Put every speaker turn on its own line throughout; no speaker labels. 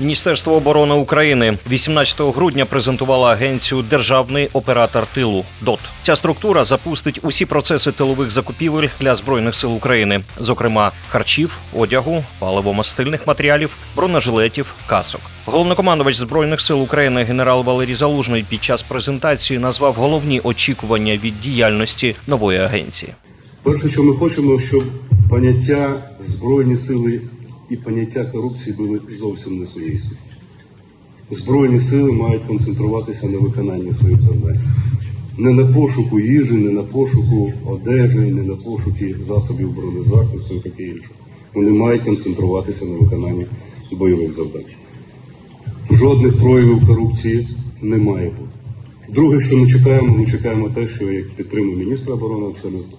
Міністерство оборони України 18 грудня презентувало агенцію Державний оператор тилу ДОТ. Ця структура запустить усі процеси тилових закупівель для збройних сил України, зокрема харчів, одягу, паливо-мастильних матеріалів, бронежилетів, касок. Головнокомандувач збройних сил України генерал Валерій Залужний під час презентації назвав головні очікування від діяльності нової агенції.
Перше, що ми хочемо, щоб поняття Збройні сили і поняття корупції були зовсім не сумісні. Збройні сили мають концентруватися на виконанні своїх завдань. Не на пошуку їжі, не на пошуку одежі, не на пошуки засобів бронезахисту і таке інше. Вони мають концентруватися на виконанні бойових завдань. Жодних проявів корупції не має бути. Друге, що ми чекаємо, ми чекаємо те, що як підтримує міністр оборони абсолютно,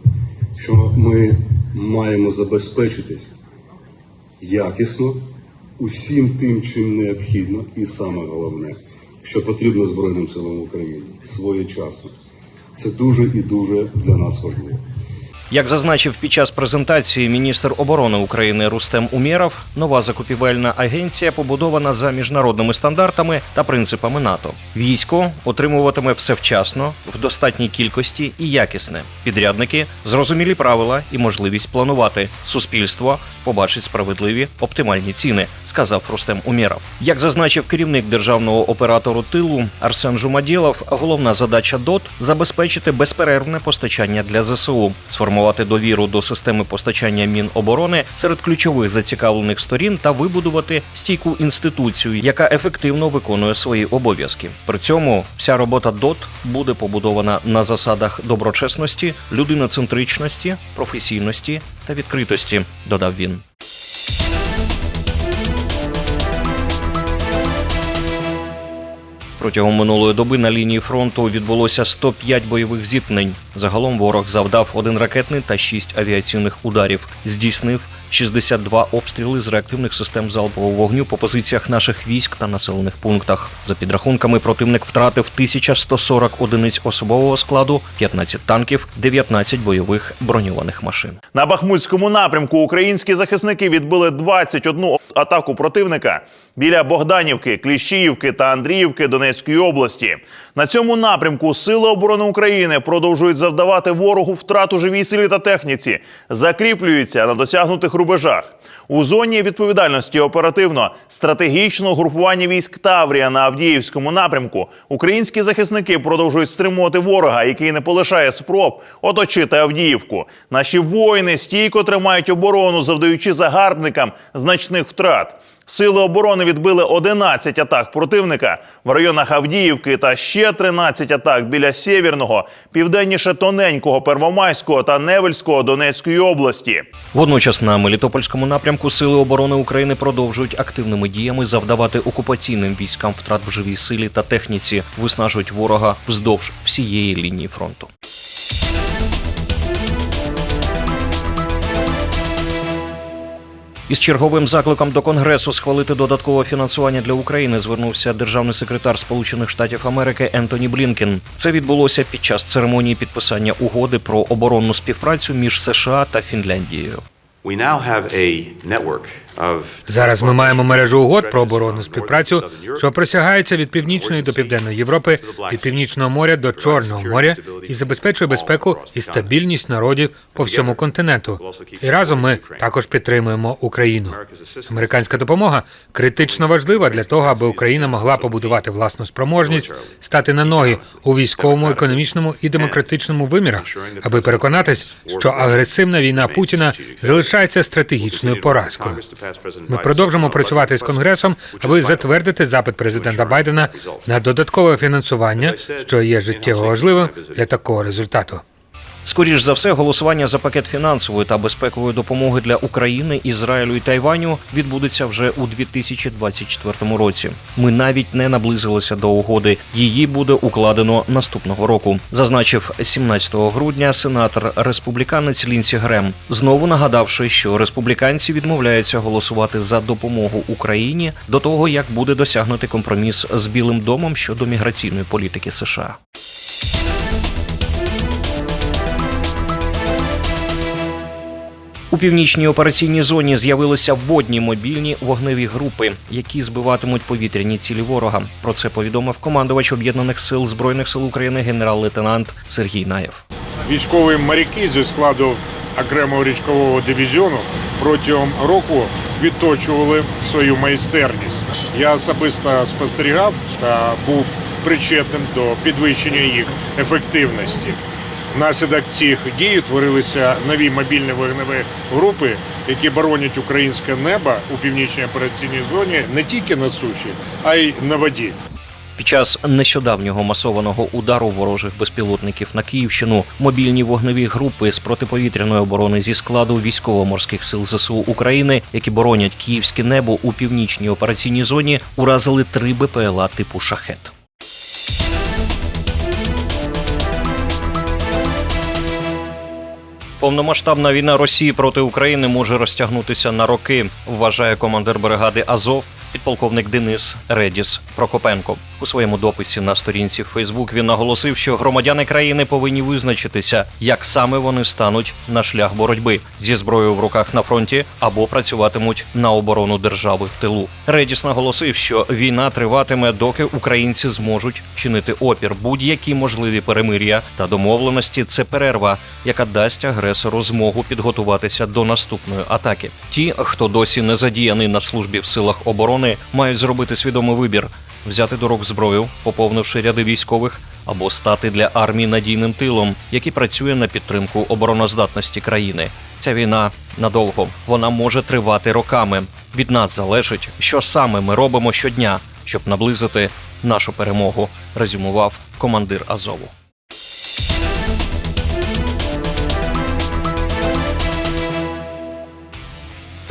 що ми маємо забезпечитись якісно усім тим, чим необхідно, і саме головне, що потрібно Збройним силам України своєчасно. Це дуже і дуже для нас важливо.
Як зазначив під час презентації міністр оборони України Рустем Умєров, нова закупівельна агенція побудована за міжнародними стандартами та принципами НАТО. Військо отримуватиме все вчасно, в достатній кількості і якісне. Підрядники зрозумілі правила і можливість планувати. Суспільство побачить справедливі оптимальні ціни, сказав Рустем Умєров. Як зазначив керівник державного оператору тилу Арсен Жумадєлов, головна задача ДОТ забезпечити безперервне постачання для ЗСУ, сформувати довіру до системи постачання Міноборони серед ключових зацікавлених сторін та вибудувати стійку інституцію, яка ефективно виконує свої обов'язки. При цьому вся робота ДОТ буде побудована на засадах доброчесності, людиноцентричності, професійності та відкритості, додав він. Протягом минулої доби на лінії фронту відбулося 105 бойових зіткнень. Загалом ворог завдав один ракетний та шість авіаційних ударів, здійснив 62 обстріли з реактивних систем залпового вогню по позиціях наших військ та населених пунктах. За підрахунками, противник втратив 1140 одиниць особового складу, 15 танків, 19 бойових броньованих машин.
На Бахмутському напрямку українські захисники відбили 21 атаку противника біля Богданівки, Кліщіївки та Андріївки Донецької області. На цьому напрямку Сили оборони України продовжують завдавати ворогу втрату живій силі та техніці, закріплюються на досягнутих рубежах. У зоні відповідальності оперативно стратегічного групування військ Таврія на Авдіївському напрямку українські захисники продовжують стримувати ворога, який не полишає спроб оточити Авдіївку. Наші воїни стійко тримають оборону, завдаючи загарбникам значних втрат. Сили оборони відбили 11 атак противника в районах Авдіївки та ще 13 атак біля Сєвєрного, південніше Тоненького, Первомайського та Невельського Донецької області.
Водночас на Мелітопольському напрямку Сили оборони України продовжують активними діями завдавати окупаційним військам втрат в живій силі та техніці, виснажують ворога вздовж всієї лінії фронту. Із черговим закликом до Конгресу схвалити додаткове фінансування для України звернувся державний секретар Сполучених Штатів Америки Ентоні Блінкен. Це відбулося під час церемонії підписання угоди про оборонну співпрацю між США та Фінляндією.
We now have a network
Зараз ми маємо мережу угод про оборонну співпрацю, що просягається від північної до південної Європи, від північного моря до Чорного моря і забезпечує безпеку і стабільність народів по всьому континенту. І разом ми також підтримуємо Україну. Американська допомога критично важлива для того, аби Україна могла побудувати власну спроможність, стати на ноги у військовому, економічному і демократичному вимірах, аби переконатись, що агресивна війна Путіна залишається стратегічною поразкою. Ми продовжимо працювати з конгресом, аби затвердити запит президента Байдена на додаткове фінансування, що є життєво важливим для такого результату.
Скоріш за все, голосування за пакет фінансової та безпекової допомоги для України, Ізраїлю і Тайваню відбудеться вже у 2024 році. Ми навіть не наблизилися до угоди. Її буде укладено наступного року. Зазначив 17 грудня сенатор республіканець Лінсі Грем, знову нагадавши, що республіканці відмовляються голосувати за допомогу Україні до того, як буде досягнути компроміс з Білим домом щодо міграційної політики США. У північній операційній зоні з'явилися водні мобільні вогневі групи, які збиватимуть повітряні цілі ворога. Про це повідомив командувач об'єднаних сил збройних сил України генерал-лейтенант Сергій Наєв.
військові моряки зі складу окремого річкового дивізіону протягом року відточували свою майстерність. Я особисто спостерігав та був причетним до підвищення їх ефективності. Внаслідок цих дій утворилися нові мобільні вогневі групи, які боронять українське небо у північній операційній зоні не тільки на суші, а й на воді.
Під час нещодавнього масованого удару ворожих безпілотників на Київщину мобільні вогневі групи з протиповітряної оборони зі складу військово-морських сил ЗСУ України, які боронять київське небо у північній операційній зоні, уразили три БПЛА типу шахет. Повномасштабна війна Росії проти України може розтягнутися на роки, вважає командир бригади Азов, підполковник Денис Редіс Прокопенко. У своєму дописі на сторінці Фейсбук він наголосив, що громадяни країни повинні визначитися, як саме вони стануть на шлях боротьби зі зброєю в руках на фронті або працюватимуть на оборону держави в тилу. Редіс наголосив, що війна триватиме, доки українці зможуть чинити опір. Будь-які можливі перемир'я та домовленості це перерва, яка дасть агресору змогу підготуватися до наступної атаки. Ті, хто досі не задіяний на службі в силах оборони, мають зробити свідомий вибір взяти до рук зброю, поповнивши ряди військових, або стати для армії надійним тилом, який працює на підтримку обороноздатності країни. Ця війна надовго вона може тривати роками. Від нас залежить, що саме ми робимо щодня, щоб наблизити нашу перемогу, резюмував командир Азову.